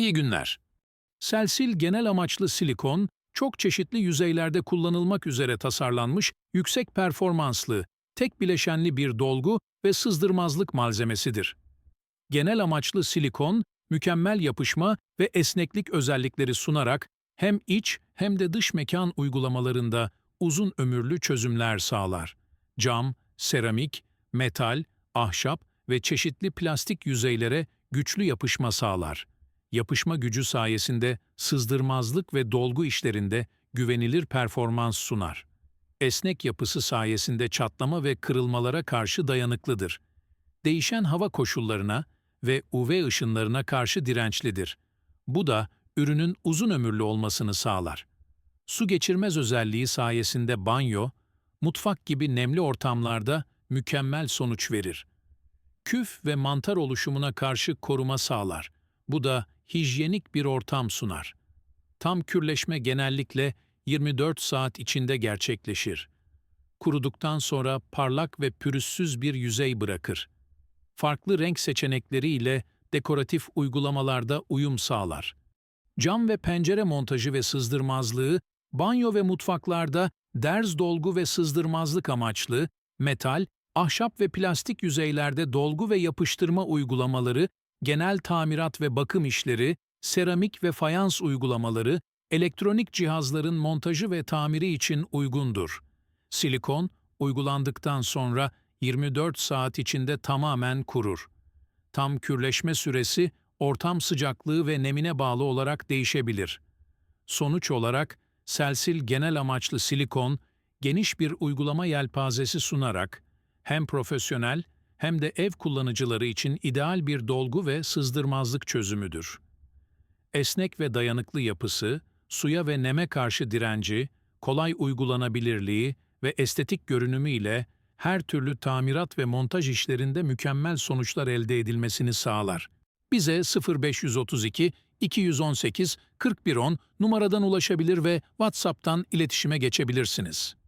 İyi günler. Selsil genel amaçlı silikon, çok çeşitli yüzeylerde kullanılmak üzere tasarlanmış, yüksek performanslı, tek bileşenli bir dolgu ve sızdırmazlık malzemesidir. Genel amaçlı silikon, mükemmel yapışma ve esneklik özellikleri sunarak hem iç hem de dış mekan uygulamalarında uzun ömürlü çözümler sağlar. Cam, seramik, metal, ahşap ve çeşitli plastik yüzeylere güçlü yapışma sağlar. Yapışma gücü sayesinde sızdırmazlık ve dolgu işlerinde güvenilir performans sunar. Esnek yapısı sayesinde çatlama ve kırılmalara karşı dayanıklıdır. Değişen hava koşullarına ve UV ışınlarına karşı dirençlidir. Bu da ürünün uzun ömürlü olmasını sağlar. Su geçirmez özelliği sayesinde banyo, mutfak gibi nemli ortamlarda mükemmel sonuç verir. Küf ve mantar oluşumuna karşı koruma sağlar. Bu da hijyenik bir ortam sunar. Tam kürleşme genellikle 24 saat içinde gerçekleşir. Kuruduktan sonra parlak ve pürüzsüz bir yüzey bırakır. Farklı renk seçenekleriyle dekoratif uygulamalarda uyum sağlar. Cam ve pencere montajı ve sızdırmazlığı, banyo ve mutfaklarda derz dolgu ve sızdırmazlık amaçlı, metal, ahşap ve plastik yüzeylerde dolgu ve yapıştırma uygulamaları, genel tamirat ve bakım işleri, seramik ve fayans uygulamaları, elektronik cihazların montajı ve tamiri için uygundur. Silikon, uygulandıktan sonra 24 saat içinde tamamen kurur. Tam kürleşme süresi, ortam sıcaklığı ve nemine bağlı olarak değişebilir. Sonuç olarak, Selsil genel amaçlı silikon, geniş bir uygulama yelpazesi sunarak, hem profesyonel hem de ev kullanıcıları için ideal bir dolgu ve sızdırmazlık çözümüdür. Esnek ve dayanıklı yapısı, suya ve neme karşı direnci, kolay uygulanabilirliği ve estetik görünümü ile her türlü tamirat ve montaj işlerinde mükemmel sonuçlar elde edilmesini sağlar. Bize 0532 218 4110 numaradan ulaşabilir ve WhatsApp'tan iletişime geçebilirsiniz.